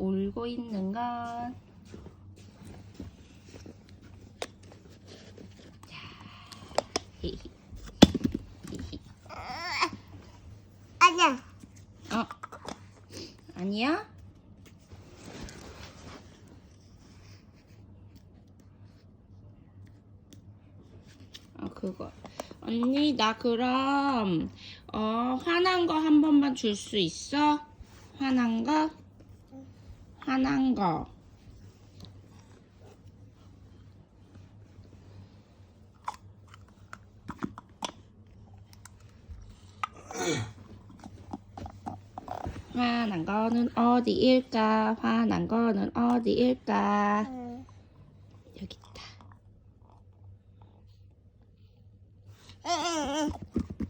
울고 있는 건. 히히. 아니야. 어 아니야? 아 그거 언니 나 그럼 어 화난 거 한 번만 줄 수 있어? 화난 거? 화난 거. 화난 거는 어디일까? 화난 거는 어디일까? 응. 여기 있다. 응, 응,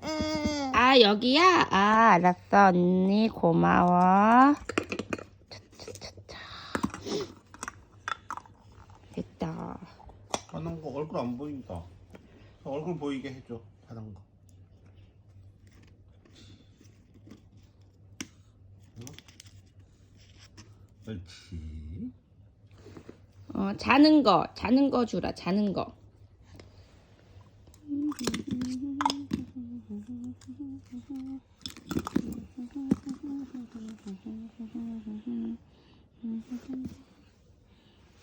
응. 아 여기야? 아 알았어 언니 고마워. 차차차차. 됐다. 하는 거 얼굴 안 보인다. 얼굴 보이게 해줘. 하는 거. 응? 옳지. 어 자는 거 자는 거 주라 자는 거.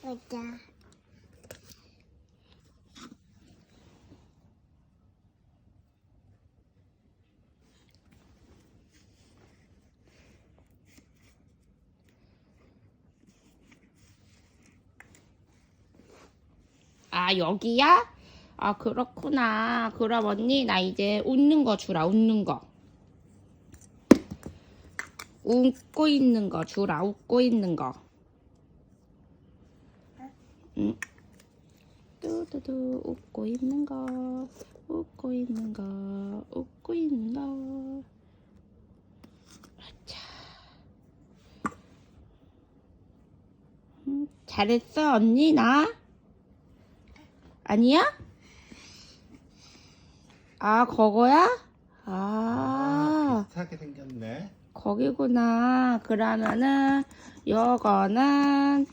보자. 아 여기야? 아 그렇구나. 그럼 언니 나 이제 웃는 거 주라 웃는 거. 웃고 있는 거 주라 웃고 있는 거. 응. 뚜두두 웃고 있는 거 웃고 있는 거 웃고 있는 거. 아차. 음, 잘했어 언니 나. 아니야? 아, 그거야? 아, 비슷하게 생겼네. 거기구나. 그러면은, 요거는,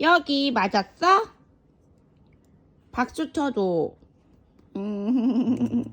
여기 맞았어? 박수 쳐줘. 음,